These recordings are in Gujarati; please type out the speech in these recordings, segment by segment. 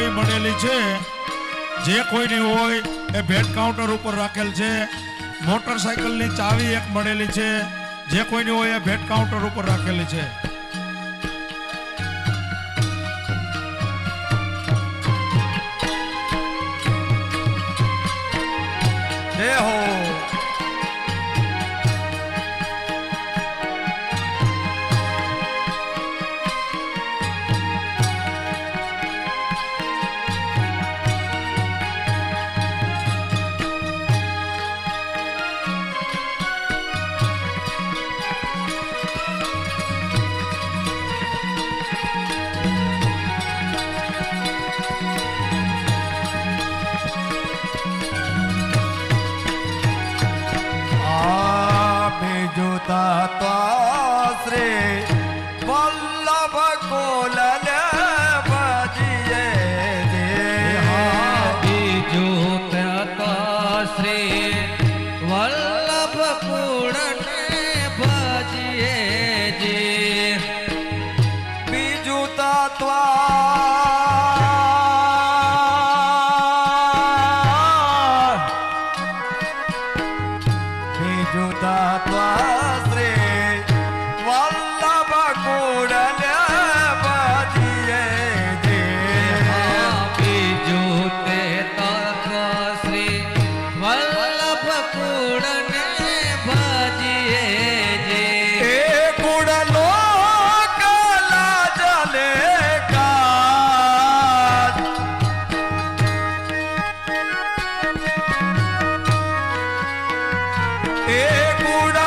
આવી મળેલી છે. જે કોઈની હોય એ ભેટ કાઉન્ટર ઉપર રાખેલ છે. મોટરસાયકલની ચાવી એક મળેલી છે. જે કોઈની હોય એ ભેટ કાઉન્ટર ઉપર રાખેલી છે. જુદા ત્વા શ્રેષ્ઠ nego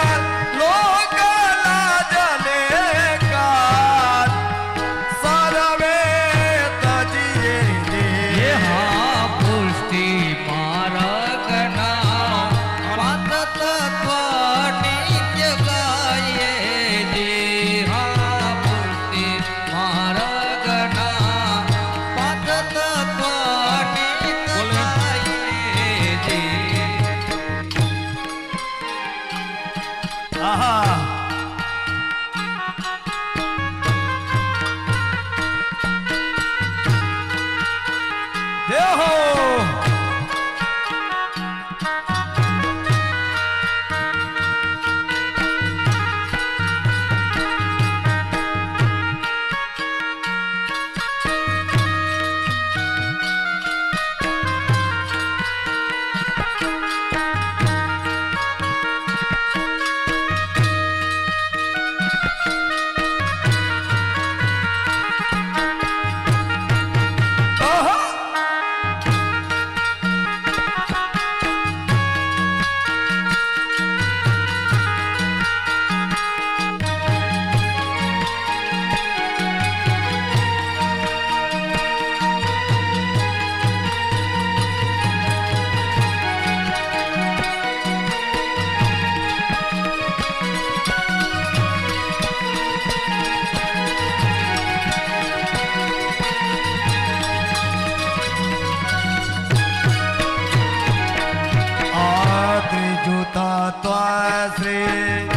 श्री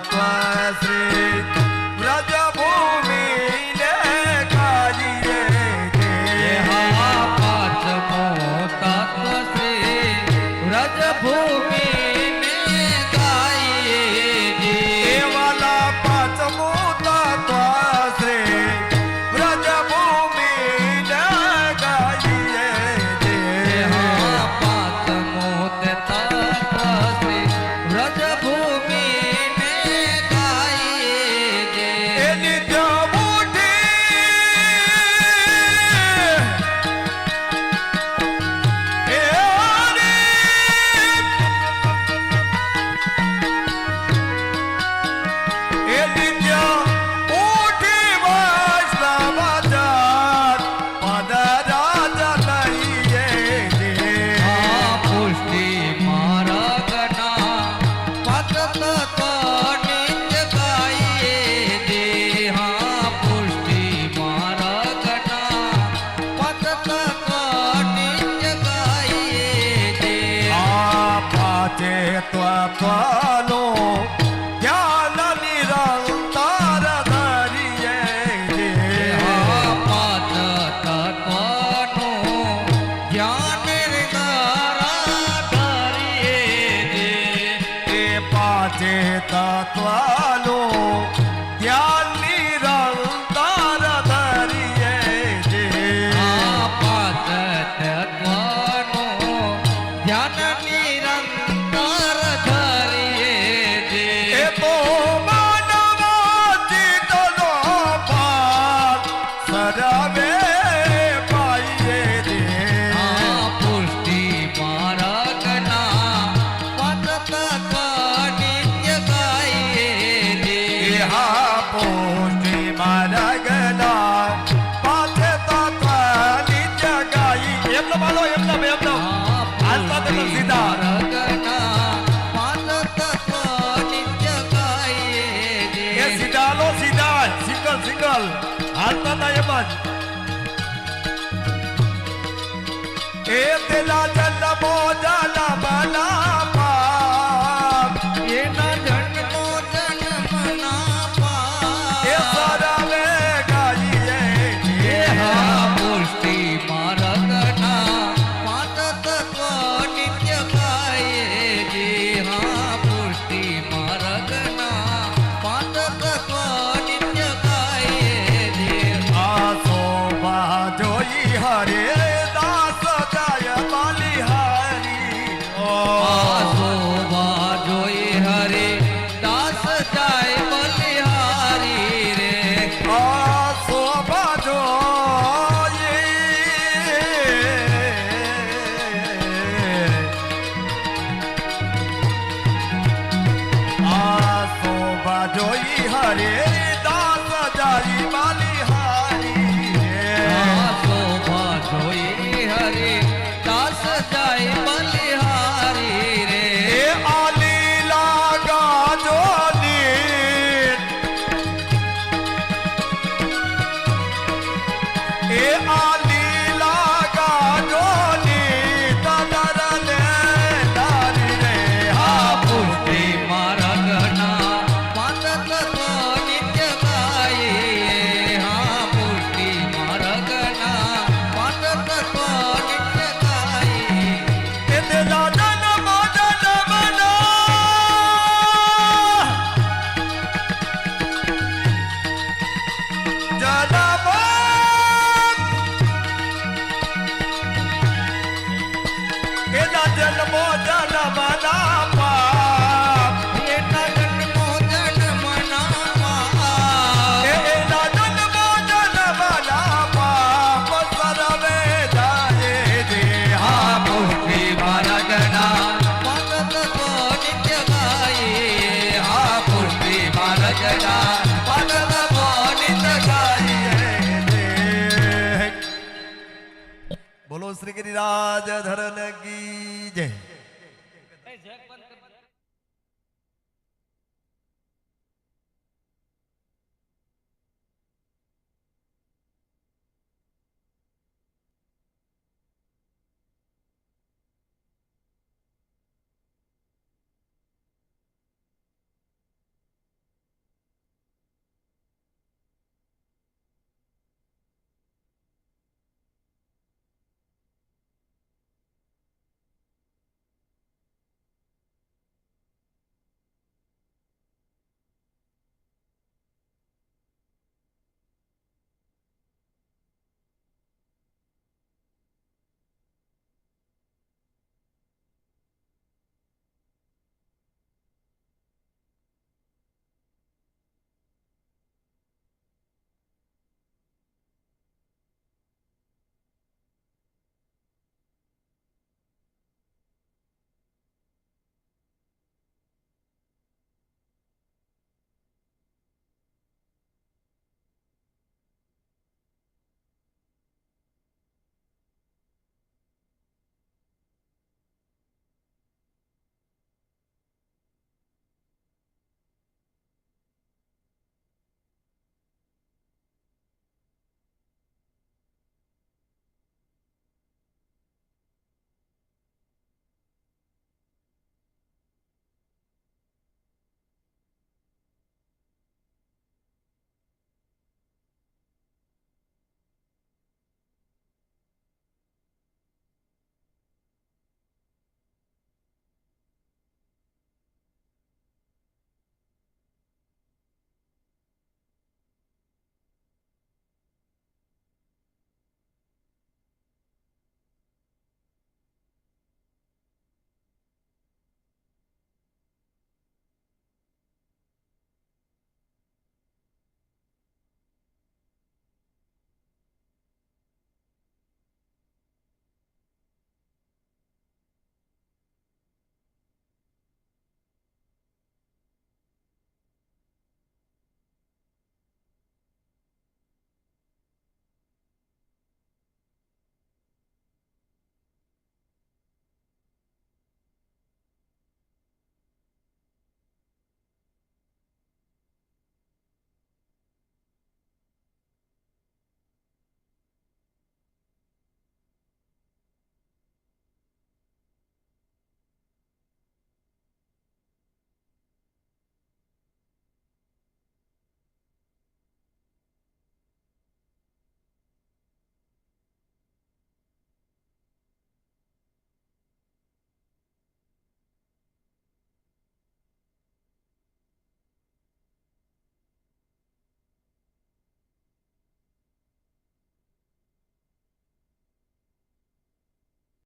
clock. 더 હાલતા તા એમ જ એ તેલા गिरिराज धरन की।